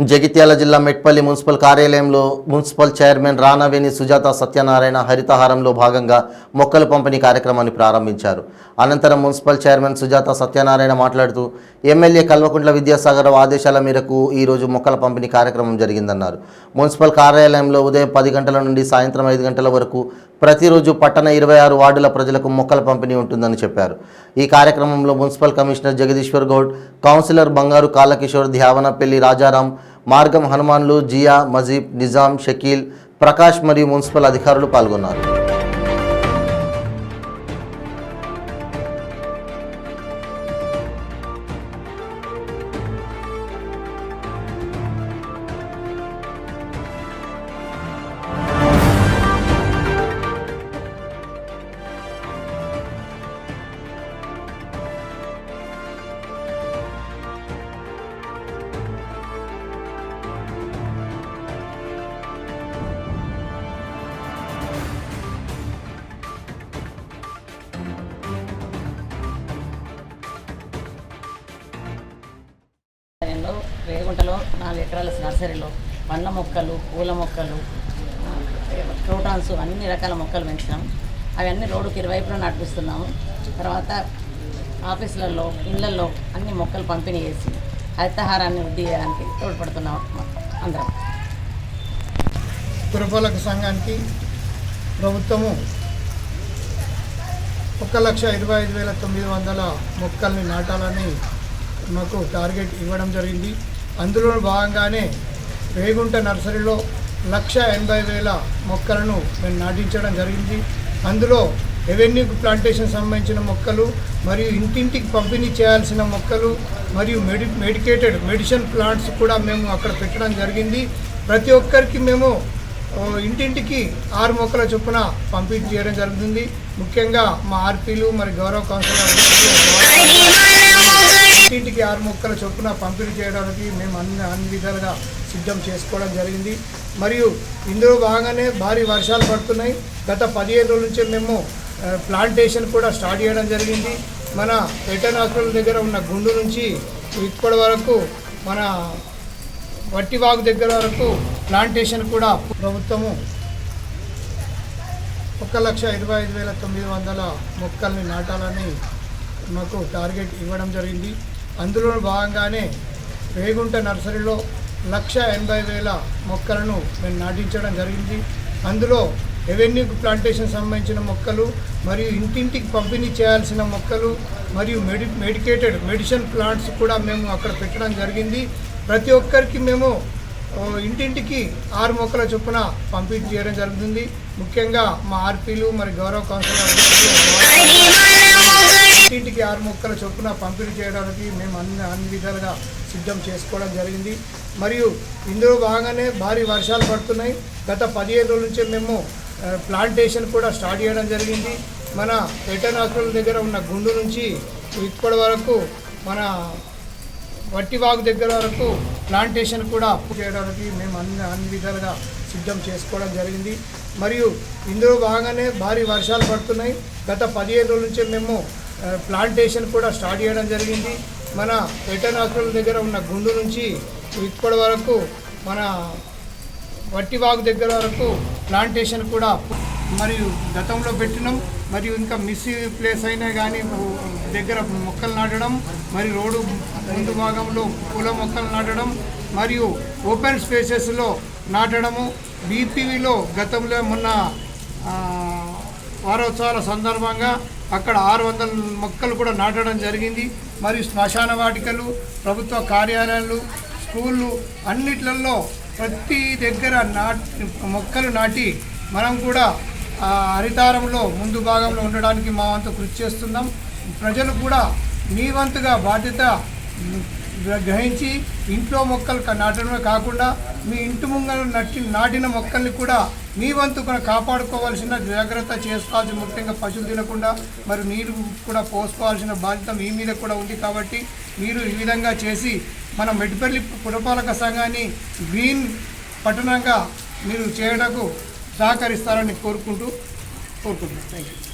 జగిత్యాల జిల్లా మెట్పల్లి మున్సిపల్ కార్యాలయంలో municipal chairman Ranaveni Sujatha Satyanarayana హరితహారంలో భాగంగా మొక్కల పంపిణీ కార్యక్రమాన్ని ప్రారంభించారు. అనంతరం మున్సిపల్ చైర్మన్ సుజాత సత్యనారాయణ మాట్లాడుతూ ఎమ్మెల్యే కల్వకుంట్ల విద్యాసాగర్ ఆదేశాల మేరకు ఈరోజు మొక్కల పంపిణీ కార్యక్రమం జరిగిందన్నారు. మున్సిపల్ కార్యాలయంలో ఉదయం పది గంటల నుండి సాయంత్రం ఐదు గంటల వరకు ప్రతిరోజు పట్టణ ఇరవై ఆరు వార్డుల ప్రజలకు మొక్కల పంపిణీ ఉంటుందని చెప్పారు. ఈ కార్యక్రమంలో municipal commissioner Jagadishwar Goud councillor Bangaru Kalakishore Dhyavanapalli Rajaram మార్గం హనుమాన్లు జియా మజీబ్ నిజాం షకీల్ ప్రకాష్ మరియు మున్సిపల్ అధికారులు పాల్గొన్నారు. రేగుంటలో నాలుగు ఎకరాల నర్సరీలో పండ్ల మొక్కలు పూల మొక్కలు క్రోటాన్స్ అన్ని రకాల మొక్కలు పెంచినాం. అవన్నీ రోడ్డుకి ఇరువైపులా నడిపిస్తున్నాము. తర్వాత ఆఫీసులలో ఇళ్ళలో అన్ని మొక్కలు పంపిణీ చేసి హరితహారాన్ని వృద్ధి చేయడానికి తోడ్పడుతున్నాం అందరం. పురపాలక సంఘానికి ప్రభుత్వము ఒక లక్ష ఇరవై ఐదు వేల తొమ్మిది వందల మొక్కల్ని నాటాలని మాకు టార్గెట్ ఇవ్వడం జరిగింది. అందులో భాగంగానే వేగుంట నర్సరీలో లక్ష ఎనభై వేల మొక్కలను మేము నాటించడం జరిగింది. అందులో రెవెన్యూ ప్లాంటేషన్ సంబంధించిన మొక్కలు మరియు ఇంటింటికి పంపిణీ చేయాల్సిన మొక్కలు మరియు మెడి మెడికేటెడ్ మెడిసిన్ ప్లాంట్స్ కూడా మేము అక్కడ పెట్టడం జరిగింది. ప్రతి ఒక్కరికి మేము ఇంటింటికి ఆరు మొక్కల చొప్పున పంపిణీ చేయడం జరుగుతుంది. ముఖ్యంగా మా ఆర్పీలు మరి గౌరవ కౌన్సిలర్ ఇంటింటికి ఆరు మొక్కల చొప్పున పంపిణీ చేయడానికి మేము అన్ని అన్ని విధాలుగా సిద్ధం చేసుకోవడం జరిగింది. మరియు ఇందులో భాగంగానే భారీ వర్షాలు పడుతున్నాయి. గత పదిహేను రోజుల నుంచి మేము ప్లాంటేషన్ కూడా స్టార్ట్ చేయడం జరిగింది. మన రిటర్న్ హాస్పిటల్ దగ్గర ఉన్న గుండు నుంచి ఇప్పటి వరకు మన వట్టివాగు దగ్గర వరకు ప్లాంటేషన్ కూడా ప్రభుత్వము ఒక లక్ష ఇరవై ఐదు వేల తొమ్మిది వందల మొక్కల్ని నాటాలని మాకు టార్గెట్ ఇవ్వడం జరిగింది. అందులో భాగంగానే వేగుంట నర్సరీలో లక్ష ఎనభై వేల మొక్కలను మేము నాటించడం జరిగింది. అందులో రెవెన్యూ ప్లాంటేషన్ సంబంధించిన మొక్కలు మరియు ఇంటింటికి పంపిణీ చేయాల్సిన మొక్కలు మరియు మెడి మెడికేటెడ్ మెడిసిన్ ప్లాంట్స్ కూడా మేము అక్కడ పెట్టడం జరిగింది. ప్రతి ఒక్కరికి మేము ఇంటింటికి ఆరు మొక్కల చొప్పున పంపిణీ చేయడం జరుగుతుంది. ముఖ్యంగా మా ఆర్పీలు మరి గౌరవ కౌన్సిలర్ ఇంటింటికి ఆరు మొక్కల చొప్పున పంపిణీ చేయడానికి మేము అన్ని అన్ని విధాలుగా సిద్ధం చేసుకోవడం జరిగింది. మరియు ఇందులో భాగంగానే భారీ వర్షాలు పడుతున్నాయి. గత పదిహేను రోజుల నుంచి మేము ప్లాంటేషన్ కూడా స్టార్ట్ చేయడం జరిగింది. మన రిటర్న్ హాస్పిటల్ దగ్గర ఉన్న గుండు నుంచి ఇప్పటి వరకు మన వట్టివాగు దగ్గర వరకు ప్లాంటేషన్ కూడా అప్పు చేయడానికి మేము అన్ని అన్ని విధాలుగా సిద్ధం చేసుకోవడం జరిగింది. మరియు ఇందులో భాగంగానే భారీ వర్షాలు పడుతున్నాయి. గత పదిహేను రోజుల నుంచి మేము ప్లాంటేషన్ కూడా స్టార్ట్ చేయడం జరిగింది. మన రిటర్న్ హాస్పిటల్ దగ్గర ఉన్న గుండు నుంచి ఇప్పటి వరకు మన వట్టివాగు దగ్గర వరకు ప్లాంటేషన్ కూడా మరియు గతంలో పెట్టినాం. మరియు ఇంకా మిస్ ప్లేస్ అయినా కానీ దగ్గర మొక్కలు నాటడం మరియు రోడ్డు ముందు భాగంలో పూల మొక్కలు నాటడం మరియు ఓపెన్ స్పేసెస్లో నాటడము. బీపీవీలో గతంలో మొన్న వారోత్సవాల సందర్భంగా అక్కడ ఆరు వందల మొక్కలు కూడా నాటడం జరిగింది. మరియు శ్మశాన వాటికలు ప్రభుత్వ కార్యాలయాలు స్కూళ్ళు అన్నిట్లలో ప్రతి దగ్గర నాటి మొక్కలు నాటి మనం కూడా హరితారంలో ముందు భాగంలో ఉండడానికి మా వంతు కృషి చేస్తున్నాం. ప్రజలు కూడా మీ వంతుగా బాధ్యత గ్రహించి ఇంట్లో మొక్కలు నాటడమే కాకుండా మీ ఇంటి ముంగలు నట్టి నాటిన మొక్కల్ని కూడా మీ వంతుకున కాపాడుకోవాల్సిన జాగ్రత్త చేసుకోవాల్సిన ముఖ్యంగా పశువులు తినకుండా మరి నీరు కూడా పోసుకోవాల్సిన బాధ్యత మీ మీద కూడా ఉంది కాబట్టి మీరు ఈ విధంగా చేసి మన మెడిపల్లి పురపాలక సంఘాన్ని గ్రీన్ పట్టణంగా మీరు చేయటకు సహకరిస్తారని కోరుకుంటూ కోరుకుంటున్నాను. Thank you